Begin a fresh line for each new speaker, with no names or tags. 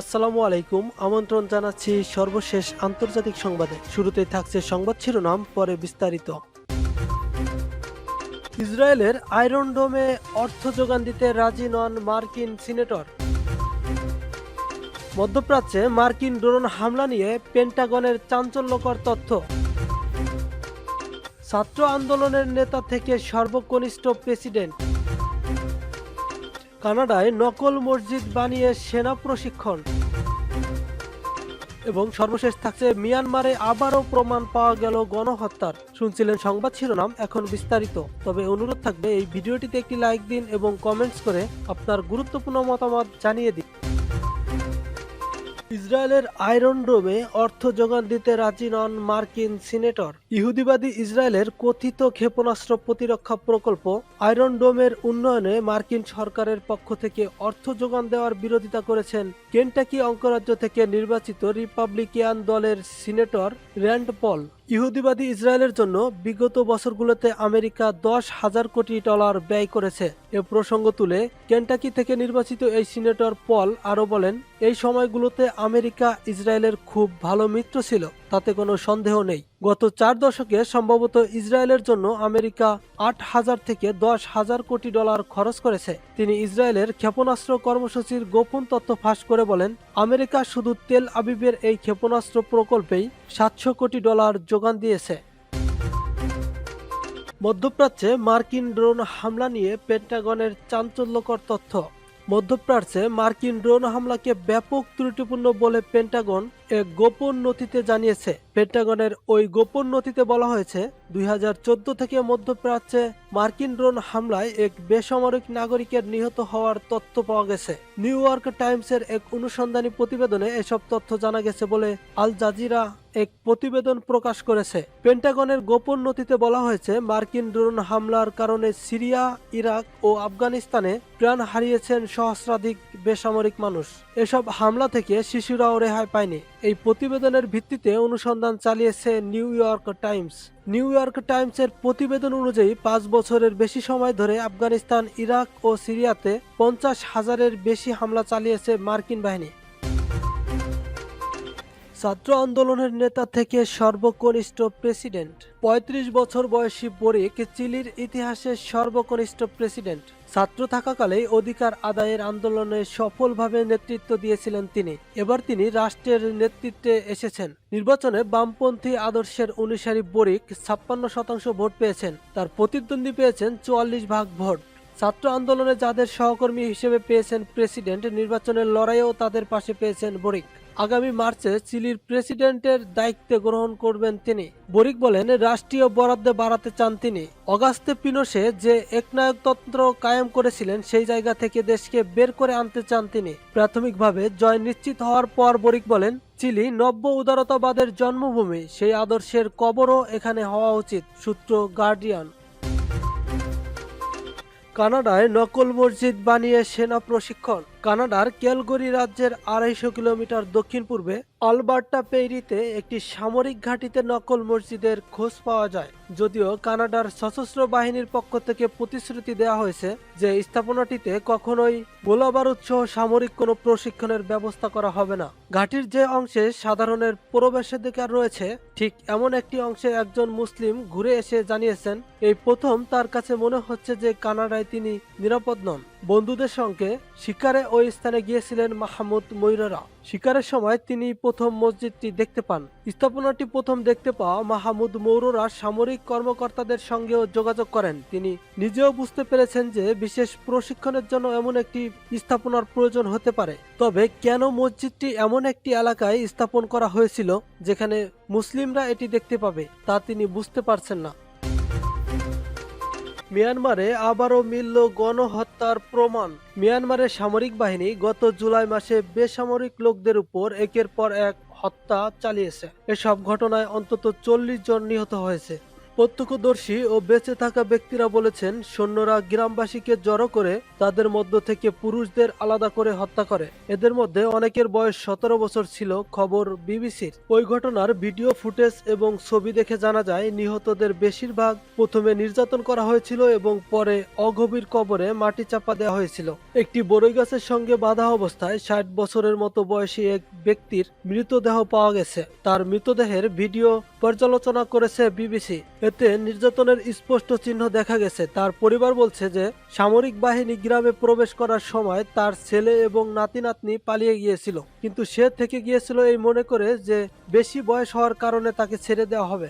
আসসালামু আলাইকুম, আমন্ত্রণ জানাচ্ছি সর্বশেষ আন্তর্জাতিক সংবাদে। শুরুতে থাকছে সংবাদ শিরোনাম, পরে বিস্তারিত। ইসরায়েলের আয়রন ডোমে অর্থ যোগান দিতে রাজি নন মার্কিন সিনেটর। মধ্যপ্রাচ্যে মার্কিন ড্রোন হামলা নিয়ে পেন্টাগনের চাঞ্চল্যকর তথ্য। ছাত্র আন্দোলনের নেতা থেকে সর্বকনিষ্ঠ প্রেসিডেন্ট। কানাডায় নকল মসজিদ বানিয়ে সেনা প্রশিক্ষণ। এবং সর্বশেষ থাকছে মিয়ানমারে আবারও প্রমাণ পাওয়া গেল গণহত্যার। শুনছিলেন সংবাদ শিরোনাম, এখন বিস্তারিত। তবে অনুরোধ থাকবে, এই ভিডিওটিতে একটি লাইক দিন এবং কমেন্টস করে আপনার গুরুত্বপূর্ণ মতামত জানিয়ে দিন। ইসরায়েলের আয়রন ডোমে অর্থ যোগান দিতে রাজি নন মার্কিন সিনেটর। ইহুদিবাদী ইসরায়েলের কথিত ক্ষেপণাস্ত্র প্রতিরক্ষা প্রকল্প আয়রন ডোমের উন্নয়নে মার্কিন সরকারের পক্ষ থেকে অর্থ যোগান দেওয়ার বিরোধিতা করেছেন কেন্টাকি অঙ্করাজ্য থেকে নির্বাচিত রিপাবলিকান দলের সিনেটর র্যান্ড পল। ইহুদিবাদী ইসরায়েলের জন্য বিগত বছরগুলোতে আমেরিকা দশ হাজার কোটি ডলার ব্যয় করেছে। এ প্রসঙ্গ তুলে কেন্টাকি থেকে নির্বাচিত এই সিনেটর পল আরও বলেন, এই সময়গুলোতে আমেরিকা ইসরায়েলের খুব ভালো মিত্র ছিল। তাতে কোনো সন্দেহ নেই। গত চার দশকে সম্ভবত ইসরায়েলের জন্য আমেরিকা আট হাজার থেকে দশ হাজার কোটি ডলার খরচ করেছে। তিনি ইসরায়েলের ক্ষেপণাস্ত্র কর্মসূচির গোপন তথ্য ফাঁস করে বলেন, আমেরিকা শুধু তেল আবিবের এই ক্ষেপণাস্ত্র প্রকল্পেই সাতশো কোটি ডলার যোগান দিয়েছে। মধ্যপ্রাচ্যে মার্কিন ড্রোন হামলা নিয়ে পেন্টাগনের চাঞ্চল্যকর তথ্য। মধ্যপ্রাচ্যে মার্কিন ড্রোন হামলাকে ব্যাপক ত্রুটিপূর্ণ বলে পেন্টাগন এক গোপন নথিতে জানিয়েছে, পেন্টাগনের ওই গোপন নথিতে বলা হয়েছে, দুই হাজার চোদ্দ থেকে মধ্যপ্রাচ্যে মার্কিন ড্রোন হামলায় এক বেসামরিক নাগরিকের নিহত হওয়ার তথ্য পাওয়া গেছে। নিউ ইয়র্ক টাইমসের এক অনুসন্ধানী প্রতিবেদনে এসব তথ্য জানা গেছে বলে আল জাজিরা এক প্রতিবেদন প্রকাশ করেছে। পেন্টাগনের গোপন নথিতে বলা হয়েছে, মার্কিন ড্রোন হামলার কারণে সিরিয়া, ইরাক ও আফগানিস্তানে প্রাণ হারিয়েছেন সহস্রাধিক বেসামরিক মানুষ। এসব হামলা থেকে শিশুরাও রেহাই পায়নি। এই প্রতিবেদনের ভিত্তিতে অনুসন্ধান চালিয়েছে New York Times. New York টাইমসের প্রতিবেদন অনুযায়ী পাঁচ বছরের বেশি সময় ধরে আফগানিস্তান, ইরাক ও সিরিয়াতে পঞ্চাশ হাজারের বেশি হামলা চালিয়েছে মার্কিন বাহিনী। ছাত্র আন্দোলনের নেতা থেকে সর্বকনিষ্ঠ প্রেসিডেন্ট। ৩৫ বছর বয়সী বরিক চিলির ইতিহাসের সর্বকনিষ্ঠ প্রেসিডেন্ট। ছাত্র থাকাকালে অধিকার আদায়ের আন্দোলনে সফলভাবে নেতৃত্ব দিয়েছিলেন তিনি। এবার তিনি রাষ্ট্রের নেতৃত্বে এসেছেন। নির্বাচনে বামপন্থী আদর্শের অনুসারী বরিক ছাপ্পান্ন শতাংশ ভোট পেয়েছেন। তার প্রতিদ্বন্দ্বী পেয়েছেন চুয়াল্লিশ ভাগ ভোট। ছাত্র আন্দোলনে যাদের সহকর্মী হিসেবে পেয়েছেন প্রেসিডেন্ট, নির্বাচনের লড়াইয়েও তাদের পাশে পেয়েছেন বরিক। আগামী মার্চে চিলির প্রেসিডেন্টের দায়িত্ব গ্রহণ করবেন তিনি। বরিক বলেন, রাষ্ট্রীয় বরাদ্দ বাড়াতে চান তিনি। অগাস্তে পিনোসে যে একনায়কতন্ত্র কায়েম করেছিলেন, সেই জায়গা থেকে দেশকে বের করে আনতে চান তিনি। প্রাথমিকভাবে জয় নিশ্চিত হওয়ার পর বরিক বলেন, চিলি নব্য উদারতাবাদের জন্মভূমি। সেই আদর্শের কবরও এখানে হওয়া উচিত। সূত্র গার্ডিয়ান। কানাডায় নকল মসজিদ বানিয়ে সেনা প্রশিক্ষণ। কানাডার ক্যালগরি রাজ্যের আড়াইশো কিলোমিটার দক্ষিণ পূর্বে আলবার্টা পেইরিতে একটি সামরিক ঘাঁটিতে নকল মসজিদের খোঁজ পাওয়া যায়। যদিও কানাডার সশস্ত্র বাহিনীর পক্ষ থেকে প্রতিশ্রুতি দেওয়া হয়েছে যে স্থাপনাটিতে কখনোই গোলাবারুদ সহ সামরিক কোনো প্রশিক্ষণের ব্যবস্থা করা হবে না। ঘাটির যে অংশে সাধারণের প্রবেশাধিকার রয়েছে, ঠিক এমন একটি অংশে একজন মুসলিম ঘুরে এসে জানিয়েছেন, এই প্রথম তার কাছে মনে হচ্ছে যে কানাডায় তিনি নিরাপদ নন। বন্ধুদের সঙ্গে শিকারে ওই স্থানে গিয়েছিলেন মাহমুদ ময়ূরা শিকারের সময় তিনি প্রথম মসজিদটি দেখতে পান। স্থাপনাটি প্রথম দেখতে পাওয়া মাহমুদ মৌররা সামরিক কর্মকর্তাদের সঙ্গেও যোগাযোগ করেন। তিনি নিজেও বুঝতে পেরেছেন যে বিশেষ প্রশিক্ষণের জন্য এমন একটি স্থাপনার প্রয়োজন হতে পারে। তবে কেন মসজিদটি এমন একটি এলাকায় স্থাপন করা হয়েছিল, যেখানে মুসলিমরা এটি দেখতে পাবে, তা তিনি বুঝতে পারছেন না। মিয়ানমারে আবারও মিলল গণহত্যার প্রমাণ। মিয়ানমারের সামরিক বাহিনী গত জুলাই মাসে বেসামরিক লোকদের উপর একের পর এক হত্যা চালিয়েছে। এসব ঘটনায় অন্তত চল্লিশ জন নিহত হয়েছে। প্রত্যক্ষদর্শী ও বেঁচে থাকা ব্যক্তিরা বলেছেন, সৈন্যরা গ্রামবাসীকে জড়ো করে তাদের মধ্য থেকে পুরুষদের আলাদা করে হত্যা করে। এদের মধ্যে অনেকের বয়স সতেরো বছর ছিল, খবর বিবিসির। ওই ঘটনার ভিডিও ফুটেজ এবং ছবি দেখে জানা যায়, নিহতদের বেশিরভাগ প্রথমে নির্যাতন করা হয়েছিল এবং পরে অগভীর কবরে মাটি চাপা দেওয়া হয়েছিল। একটি বড়ই গাছের সঙ্গে বাঁধা অবস্থায় ষাট বছরের মতো বয়সী এক ব্যক্তির মৃতদেহ পাওয়া গেছে। তার মৃতদেহের ভিডিও পর্যালোচনা করেছে বিবিসি। এতে নির্যাতনের স্পষ্ট চিহ্ন দেখা গেছে। তার পরিবার বলছে যে, সামরিক বাহিনী গ্রামে প্রবেশ করার সময় তার ছেলে এবং নাতি নাতনি পালিয়ে গিয়েছিল। কিন্তু সে থেকে গিয়েছিল এই মনে করে যে, বেশি বয়স হওয়ার কারণে তাকে ছেড়ে দেওয়া হবে।